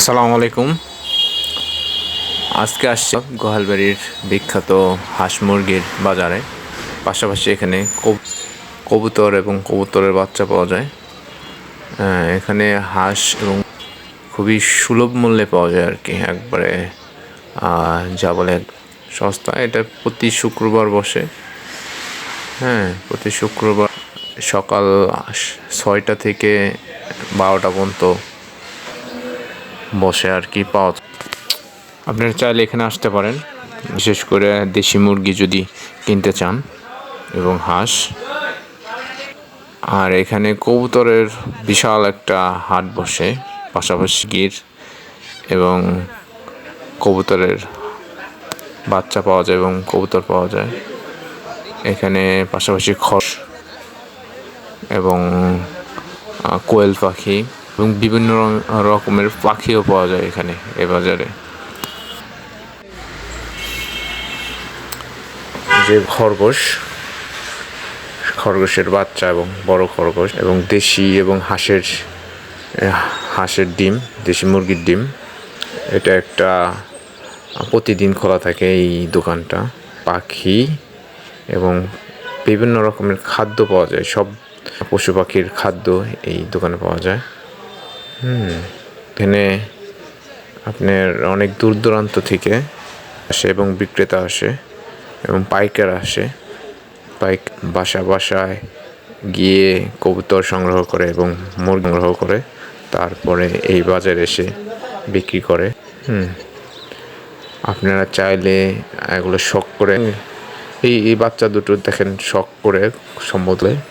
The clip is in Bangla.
আসসালামু আলাইকুম। আজকে আসছি গোহালবাড়ির বিখ্যাত হাঁস মুরগির বাজারে। পাশাপাশি এখানে কব- কবুতর এবং কবুতরের বাচ্চা পাওয়া যায়। এখানে হাঁস এবং খুবই সুলভ মূল্যে পাওয়া যায় আর কি একবারে। যা বলে সস্তা, এটা প্রতি শুক্রবার বসে। হ্যাঁ প্রতি শুক্রবার সকাল ছয়টা থেকে বারোটা পর্যন্ত বসে আর কি পাওয়া। আপনারা চাইলে এখানে আসতে পারেন, বিশেষ করে দেশি মুরগি যদি কিনতে চান এবং হাঁস আর এখানে কবুতরের বিশাল একটা হাট বসে, পাশাপাশি গির এবং কবুতরের বাচ্চা পাওয়া যায় এবং কবুতর পাওয়া যায় এখানে পাশাপাশি খস এবং কোয়েল পাখি এবং বিভিন্ন রকমের পাখিও পাওয়া যায় এখানে, এ বাজারে। যে খরগোশ, খরগোশের বাচ্চা এবং বড় খরগোশ এবং দেশি এবং হাঁসের হাঁসের ডিম, দেশি মুরগির ডিম, এটা একটা প্রতিদিন খোলা থাকে এই দোকানটা। পাখি এবং বিভিন্ন রকমের খাদ্য পাওয়া যায়, সব পশু পাখির খাদ্য এই দোকানে পাওয়া যায়। হুম। এখানে আপনার অনেক দূর দূরান্ত থেকে আসে এবং বিক্রেতা আসে এবং পাইকার আসে। পাইক বাসা বাসায় গিয়ে কবুতর সংগ্রহ করে এবং মুরগি সংগ্রহ করে তারপরে এই বাজারে এসে বিক্রি করে। হুম। আপনারা চাইলে এগুলো শখ করে এই এই বাচ্চা দুটো দেখেন শখ করে সম্ভবত